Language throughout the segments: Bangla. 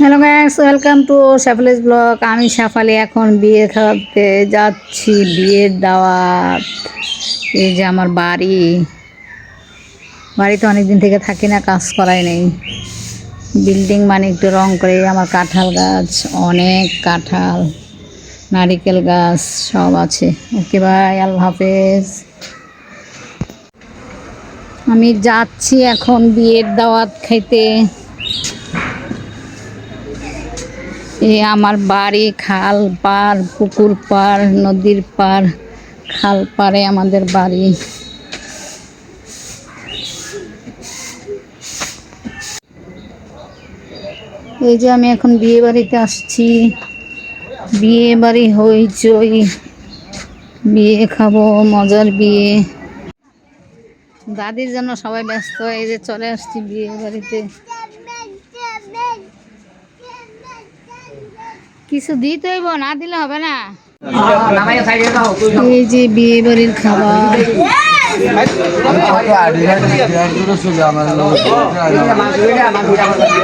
Hello guys welcome to Safali's blog আমি সাফালি এখন বিয়ে খাওয়াতে যাচ্ছি, বিয়ের দাওয়াত। এই যে আমার বাড়ি। বাড়িতে অনেক দিন থেকে থাকি না, কাজ করাই নেই। বিল্ডিং মানে একটু রং করে, আমার কাঁঠাল গাছ, অনেক কাঁঠাল, নারিকেল গাছ, সব আছে। ওকে ভাই আল্লাহ হাফেজ। আমি যাচ্ছি এখন বিয়ের দাওয়াত খাইতে। এ আমার বাড়ি, খাল পার পুকুর পার নদীর পার খাল পারে আমাদের বাড়ি। এই যে আমি এখন বিয়ে বাড়িতে আসছি। বিয়ে বাড়ি হইচই। বিয়ে খাব, মজার বিয়ে। দাদির জন্য সবাই ব্যস্ত, এই যে চলে আসছি বিয়ে বাড়িতে। কিছু দিতে হইব, না দিলে হবে না। এই যে বিয়ে বাড়ির খাবার।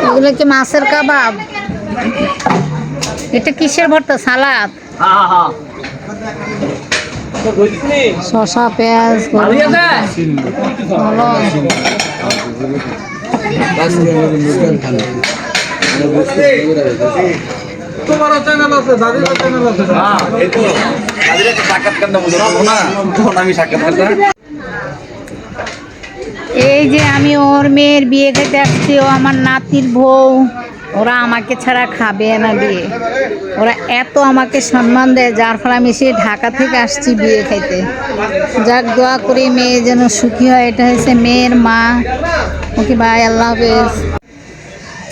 এগুলো কি মাছের কাবাব? এটা কিসের ভর্তা? সালাদ? শশা পেঁয়াজ ভালো তোমারও চ্যানেল আছে দাদিরও চ্যানেল আছে। তাদের একটা সাক্ষাৎকার নেব যখন না তখন আমি সাক্ষাৎকারটা এই যে আমি ওর মেয়ের বিয়ে খেতে আসছি ও আমার নাতির বউ। ওরা আমাকে ছাড়া খাবে না বিয়ে। ওরা এত আমাকে সম্মান দেয় যার ফলে আমি সেই ঢাকা থেকে আসছি বিয়ে খাইতে যাক দোয়া করি মেয়ে যেন সুখী হয় এটা হচ্ছে মেয়ের মা। ওকে ভাই আল্লাহ হাফেজ।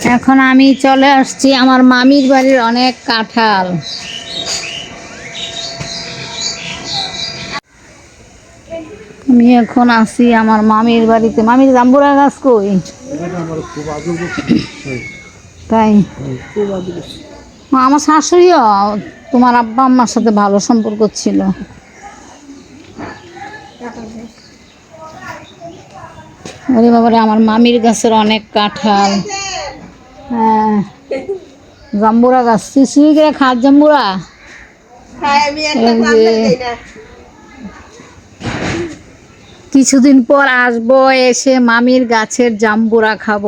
এখন আমি চলে আসছি আমার মামির বাড়ির অনেক কাঁঠাল। আমি এখন আছি আমার মামির বাড়িতে। মামির জাম্বুরা গাছ কই? তাই? আমার শাশুড়িও তোমার আব্বা আম্মার সাথে ভালো সম্পর্ক ছিল। বাবারে, আমার মামির গাছের অনেক কাঁঠাল। জাম্বুরা গাছ। শিশুই করে খাত জাম্বুরা। কিছুদিন পর আসব এসে মামির গাছের জাম্বুরা খাব।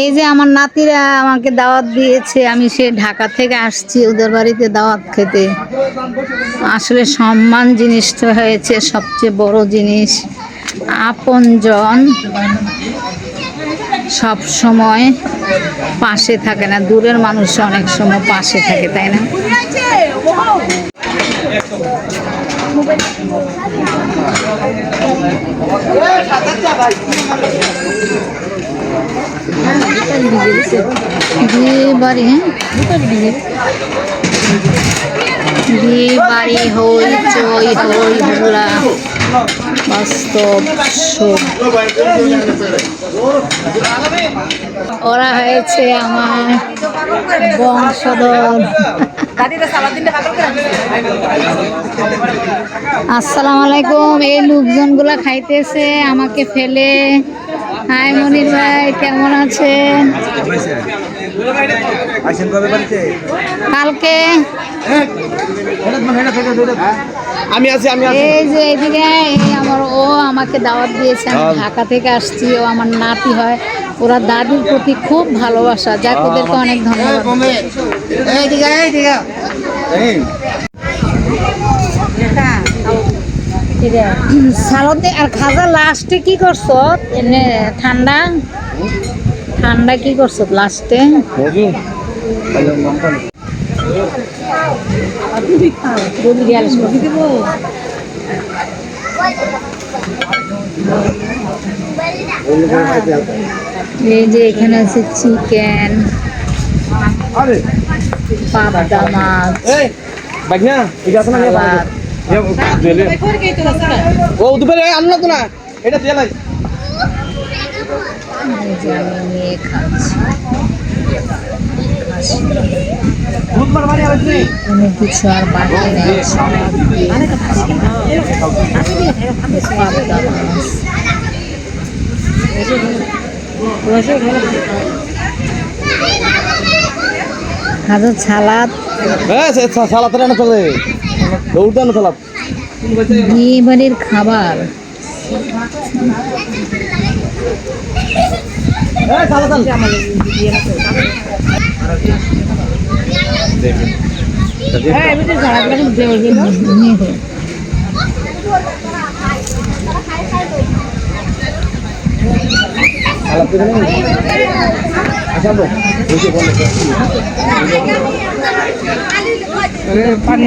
এই যে আমার নাতিরা আমাকে দাওয়াত দিয়েছে আমি সে ঢাকা থেকে আসছি ওদের বাড়িতে দাওয়াত খেতে। আসলে সম্মান জিনিসটা হয়েছে সবচেয়ে বড় জিনিস। আপনজন সব সময় পাশে থাকে না। দূরের মানুষ অনেক সময় পাশে থাকে, তাই না? বিয়ে বাড়ি হ্যাঁ? বিয়ে বাড়ি হই, চই হই হুলা বাস্তব ওরা হয়েছে আমার বংশধর। আসসালামু আলাইকুম এই লোকজনগুলা খাইতেছে আমাকে ফেলে। হাই মনির ভাই কেমন আছেন? কালকে? আমি আছি আমি আছি। এই যে এদিকে এই আমার ও আমাকে দাওয়াত দিয়েছে আমি ঢাকা থেকে আসছি ও আমার নাতি হয়। ওরা দাদির প্রতি খুব ভালোবাসা। যাক ওদেরকে অনেক ধন্যবাদ। সালতে আর খাজা লাস্টে কি করছ? এমনি ঠান্ডা? ঠান্ডা কি করছ লাস্টে? এই যে এখানে আছে চিকেন আরে। পাবদা মাছ ও দুপুরে আনলো তো না। এটা দিয়ে লাই। আমি নিয়ে খাচ্ছি। কোনো কিছু আর দিয়ে হাজার ছালাদ। হ্যাঁ রান্না চলে দৌড় না সালাদ বিয়ে বাড়ির খাবার। সালাদ আচ্ছা তো বুঝে বলে পানি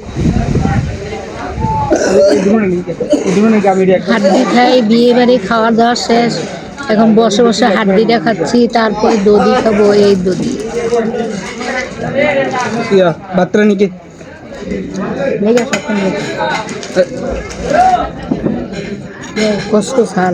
হাড্ডি খাই বিয়ে বাড়ি খাওয়া দাওয়া শেষ। এখন বসে বসে হাড্ডিটা খাচ্ছি তারপরে দধি খাব এই দধি। বাত্রা নিকে। কষ্ট। সার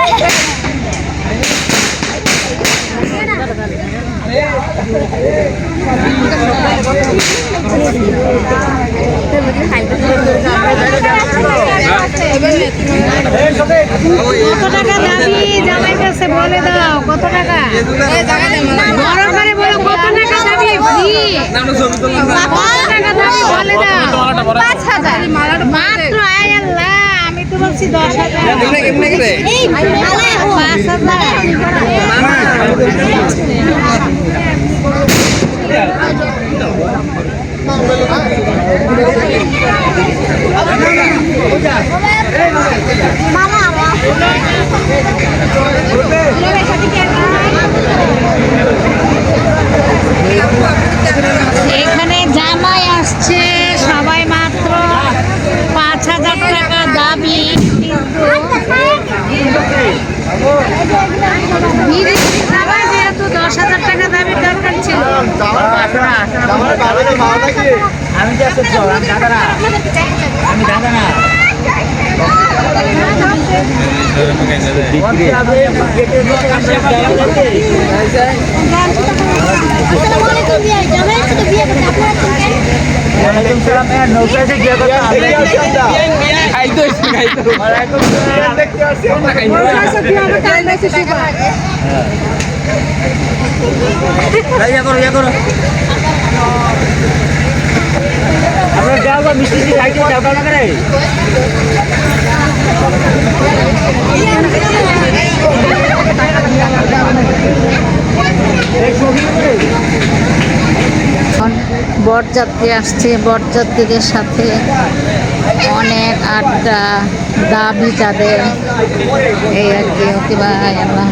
কত টাকা দাবি? জামাই কাছে বলে দাও কত টাকা? বড় করে বলো কত টাকা দাবি? কত টাকা দাবি? বলে দাও। পাঁচ হাজার মাত্র আয় আল্লাহ আমি তো বলছি দশ হাজার। পাঁচ জামাই আসছে সবাই মাত্র পাঁচ হাজার টাকা দাবি বিদেশি সবাই যেহেতু দশ হাজার টাকা দাবির দরকার ছিল? আমি দাদা না। আমি দাদা না। খাইতো আপনার যাও বা মিষ্টি খাইতে যাও না করে এখন বরযাত্রী আসছে। বরযাত্রীদের সাথে অনেক আড্ডা দাবি তাদের। এই আর কি ওকে ভাই আল্লাহ